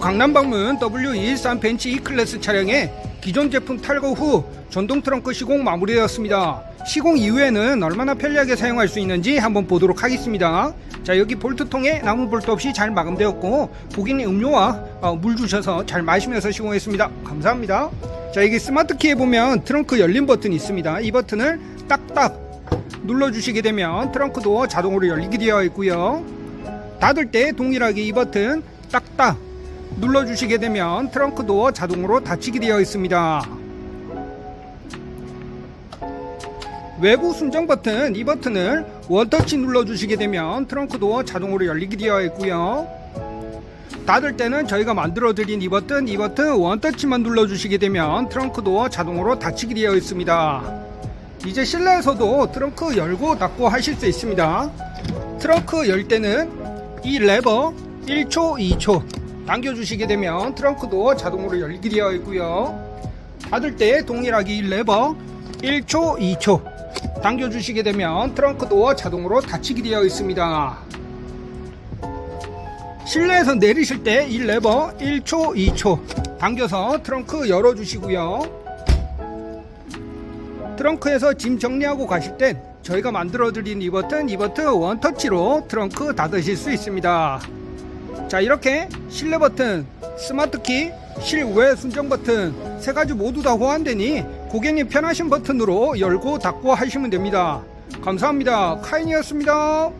강남 방문 W213 벤치 E클래스 차량에 기존 제품 탈거 후 전동 트렁크 시공 마무리되었습니다. 시공 이후에는 얼마나 편리하게 사용할 수 있는지 한번 보도록 하겠습니다. 자 여기 볼트통에 나무 볼트 없이 잘 마감되었고 고객님 음료와 어, 물 주셔서 잘 마시면서 시공했습니다. 감사합니다. 자 여기 스마트 키에 보면 트렁크 열림 버튼이 있습니다. 이 버튼을 딱딱 눌러주시게 되면 트렁크 도어 자동으로 열리게 되어 있고요. 닫을 때 동일하게 이 버튼 딱딱 눌러주시게 되면 트렁크 도어 자동으로 닫히게 되어 있습니다. 외부 순정 버튼 이 버튼을 원터치 눌러주시게 되면 트렁크 도어 자동으로 열리게 되어 있고요. 닫을 때는 저희가 만들어 드린 이 버튼 이 버튼 원터치만 눌러주시게 되면 트렁크 도어 자동으로 닫히게 되어 있습니다. 이제 실내에서도 트렁크 열고 닫고 하실 수 있습니다. 트렁크 열 때는 이 레버 1초, 2초 당겨주시게 되면 트렁크 도어 자동으로 열리게 되어 있고요. 닫을 때 동일하게 이 레버 1초, 2초 당겨주시게 되면 트렁크 도어 자동으로 닫히게 되어 있습니다. 실내에서 내리실 때 이 레버 1초, 2초 당겨서 트렁크 열어주시고요. 트렁크에서 짐 정리하고 가실 땐 저희가 만들어 드린 이 버튼, 이 버튼 원터치로 트렁크 닫으실 수 있습니다. 자, 이렇게 실내 버튼, 스마트 키, 실외 순정 버튼 세 가지 모두 다 호환되니 고객님 편하신 버튼으로 열고 닫고 하시면 됩니다. 감사합니다. 카인이었습니다.